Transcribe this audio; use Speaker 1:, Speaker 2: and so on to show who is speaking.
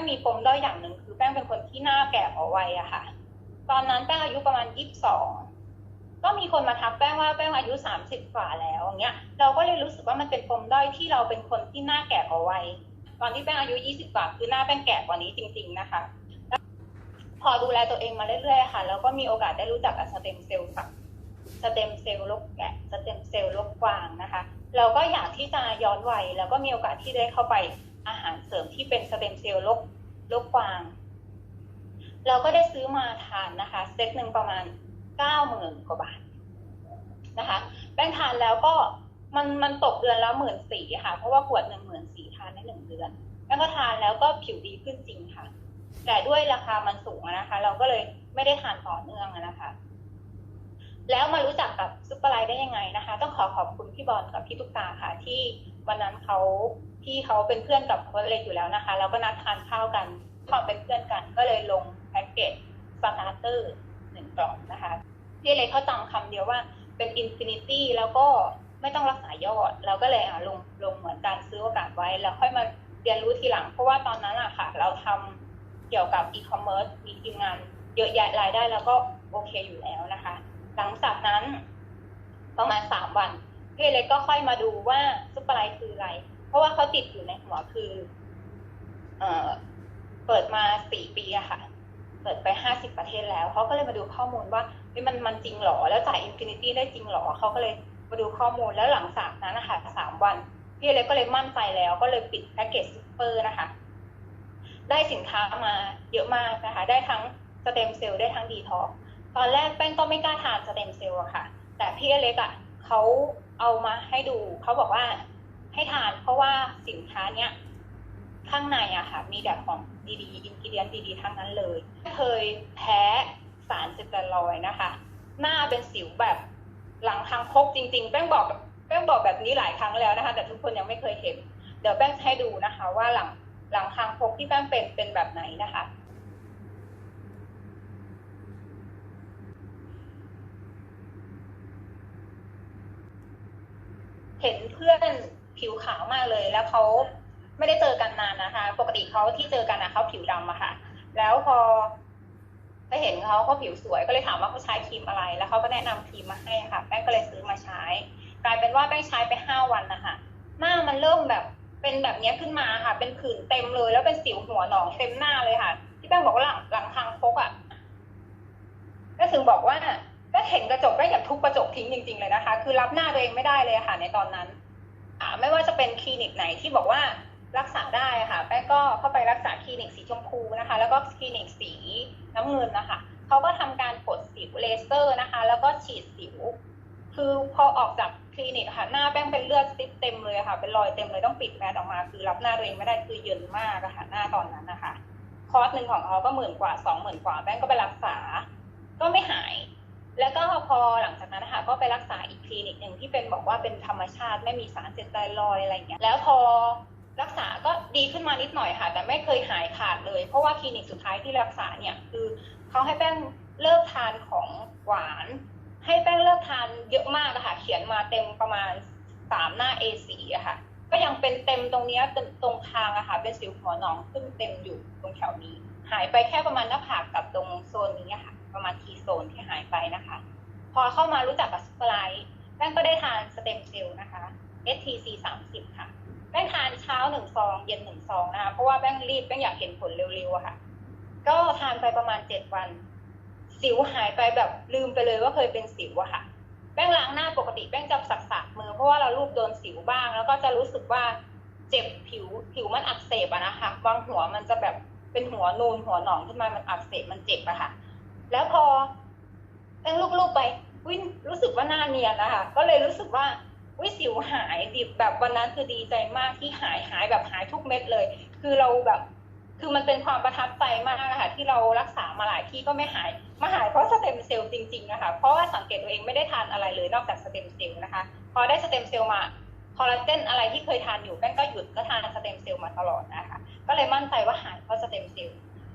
Speaker 1: งมีปมด้อยอย่างหนึ่งคือแป้งเป็นคนที่หน้าแก่กว่าวัยอะค่ะ ตอนนั้นแป้งอายุประมาณยี่สิบสองก็มีคนมาทักแป้งว่าแป้งอายุสามสิบกว่าแล้วอย่างเงี้ย เราก็เลยรู้สึกว่ามันเป็นปมด้อยที่เราเป็นคนที่หน้าแก่กว่าวัยตอนที่แป้งอายุยี่สิบกว่าคือหน้าแป้งแก่กว่านี้จริง ๆนะคะ พอดูแลตัวเองมาเรื่อยๆค่ะ แล้วก็มีโอกาสได้รู้จักกับสเต็มเซลล์ค่ะสเต็มเซลล์ลกแกะสเต็มเซลล์ลกกวางนะคะ เราก็อยากที่จะย้อนวัยแล้วก็มีโอกาสที่ได้เข้าไปอาหารเสริมที่เป็นสเต็มเซลล์ลกลกกวาง เราก็ได้ซื้อมาทานนะคะเซตหนึ่งประมาณเก้าหมื่นกว่าบาทนะคะ แป้งทานแล้วก็มันมันตกเดือนละหมื่นสี่ค่ะ เพราะว่าขวดหนึ่งหมื่นสี่ทานได้หนึ่งเดือนแป้งก็ทานแล้วก็ผิวดีขึ้นจริงค่ะ แต่ด้วยราคามันสูงนะคะ เราก็เลยไม่ได้ทานต่อเนื่องนะคะ แล้วมารู้จักกับซุปเปอร์ไลท์ได้ยังไงนะคะ ต้องขอขอบคุณพี่บอลกับพี่ตุ๊กตาค่ะ ที่วันนั้นเขา ที่เขาเป็นเพื่อนกับโค้ชเล็กอยู่แล้วนะคะแล้วก็นัดทานข้าวกันความเป็นเพื่อนกัน ก็เลยลงแพ็กเกจสตาร์เตอร์หนึ่งกล่องนะคะพี่เล็กเขาจำคำเดียวว่าเป็นอินฟินิตี้แล้วก็ไม่ต้องรักษายอด เราก็เลยอะลงลงเหมือนการซื้อโอกาสไว้ แล้วค่อยมาเรียนรู้ทีหลัง เพราะว่าตอนนั้นอะค่ะ เราทำเกี่ยวกับอีคอมเมิร์ซมีทีมงานเยอะแยะรายได้แล้วก็โอเคอยู่แล้วนะคะ หลังจากนั้นประมาณสามวันพี่เล็กก็ค่อยมาดูว่าซุปเปอร์ไลท์คืออะไร เพราะว่าเขาติดอยู่ในหัวคือ เอ่อ เปิดมาสี่ปีอะค่ะ เปิดไปห้าสิบประเทศแล้ว เขาก็เลยมาดูข้อมูลว่ามันมันจริงหรอ แล้วจ่ายอินฟินิตี้ได้จริงหรอ เขาก็เลยมาดูข้อมูลแล้วหลังจากนั้นนะคะสามวัน พี่เล็กก็เลยมั่นใจแล้ว ก็เลยปิดแพ็กเกจซุปเปอร์นะคะ ได้สินค้ามาเยอะมากนะคะ ได้ทั้งสเต็มเซลล์ได้ทั้งดีท็อกตอนแรกแป้งก็ไม่กล้าทานสเต็มเซลล์อะค่ะ แต่พี่เล็กอะเขาเอามาให้ดู เขาบอกว่าให้ทาน ว่าสินค้าเนี้ยข้างในอะค่ะ มีแต่ของดีๆอินกิเดียนดีๆทั้งนั้นเลย เคยแพ้สารสเตียรอยนะคะ หน้าเป็นสิวแบบหลังทางคกจริงๆแป้งบอกแป้งบอกแบบนี้หลายครั้งแล้วนะคะ แต่ทุกคนยังไม่เคยเห็น เดี๋ยวแป้งให้ดูนะคะ ว่าหลังหลังทางคกที่แป้งเป็นเป็นแบบไหนนะคะเห็นเพื่อน ผิวขาวมากเลย แล้วเขาไม่ได้เจอกันนานนะคะ ปกติเขาที่เจอกันนะเขาผิวดำอะค่ะ แล้วพอไปเห็นเขาเขาผิวสวยก็เลยถามว่าเขาใช้ครีมอะไร แล้วเขาก็แนะนำครีมมาให้ค่ะแป้งก็เลยซื้อมาใช้ กลายเป็นว่าแป้งใช้ไปห้าวันนะคะหน้ามันเริ่มแบบเป็นแบบนี้ขึ้นมาค่ะ เป็นผื่นเต็มเลย แล้วเป็นสิวหัวหนองเต็มหน้าเลยค่ะ ที่แป้งบอกว่าหลังหลังทางพกอะก็ถึงบอกว่าก็เห็นกระจกก็อยากทุบกระจกทิ้งจริง ๆเลยนะคะ คือรับหน้าตัวเองไม่ได้เลยค่ะ ในตอนนั้น ไม่ว่าจะเป็นคลินิกไหนที่บอกว่ารักษาได้ค่ะแป้งก็เข้าไปรักษาคลินิกสีชมพูนะคะ แล้วก็คลินิกสีน้ำเงินนะคะเขาก็ทำการกดสิวเลเซอร์นะคะ แล้วก็ฉีดสิว คือพอออกจากคลินิกค่ะหน้าแป้งเป็นเลือดซิปเต็มเลยค่ะ เป็นรอยเต็มเลยต้องปิดแมสออกมา คือรับหน้าตัวเองไม่ได้คือเยินมากค่ะหน้าตอนนั้นนะคะ คอร์สหนึ่งของเขาก็หมื่นกว่าสองหมื่นกว่าแป้งก็ไปรักษา ก็ไม่หาย แล้วก็พอหลังจากนั้นนะคะก็ไปรักษาอีกคลินิกหนึ่งที่เป็นบอกว่าเป็นธรรมชาติไม่มีสารเสพติดลอยอะไรอย่างเงี้ยแล้วพอรักษาก็ดีขึ้นมานิดหน่อยค่ะ แต่ไม่เคยหายขาดเลย เพราะว่าคลินิกสุดท้ายที่รักษาเนี่ยคือเขาให้แป้งเลิกทานของหวาน ให้แป้งเลิกทานเยอะมากอะค่ะเขียนมาเต็มประมาณสามหน้า A4 อะค่ะ ก็ยังเป็นเต็มตรงนี้ตรงทางอะค่ะ เป็นสิวหัวหนองขึ้นเต็มอยู่ตรงแถวนี้ หายไปแค่ประมาณหน้าผากกับตรงโซนนี้อะค่ะ ประมาณทีโซนที่หายไปนะคะ พอเข้ามารู้จักกับสปไลท์แป้งก็ได้ทานสเต็มเซลล์นะคะ STC 30ค่ะแป้งทานเช้าหนึ่งซอง เย็นหนึ่งซองนะคะ เพราะว่าแป้งรีบแป้งอยากเห็นผลเร็วๆค่ะ ก็ทานไปประมาณเจ็ดวัน สิวหายไปแบบลืมไปเลยว่าเคยเป็นสิวอะค่ะแป้งล้างหน้าปกติแป้งจะสักๆมือเพราะว่าเราลูบโดนสิวบ้าง แล้วก็จะรู้สึกว่าเจ็บผิวผิวมันอักเสบอะนะคะบางหัวมันจะแบบเป็นหัวนูนหัวหนองขึ้นมามันอักเสบมันเจ็บอะค่ะ แล้วพอแป้งลูบๆไปวินรู้สึกว่าหน้าเนียนนะคะก็เลยรู้สึกว่าวิสิวหายดิบแบบวันนั้นคือดีใจมากที่หายหายแบบหายทุกเม็ดเลย คือเราแบบ คือมันเป็นความประทับใจมากอะค่ะที่เรารักษามาหลายที่ก็ไม่หายมาหายเพราะสเต็มเซลล์จริงๆนะคะเพราะว่าสังเกตตัวเองไม่ได้ทานอะไรเลยนอกจากสเต็มเซลล์นะคะ พอได้สเต็มเซลล์มาคอลลาเจนอะไรที่เคยทานอยู่แป้งก็หยุดก็ทานสเต็มเซลล์มาตลอดนะคะ ก็เลยมั่นใจว่าหายเพราะสเต็มเซลล์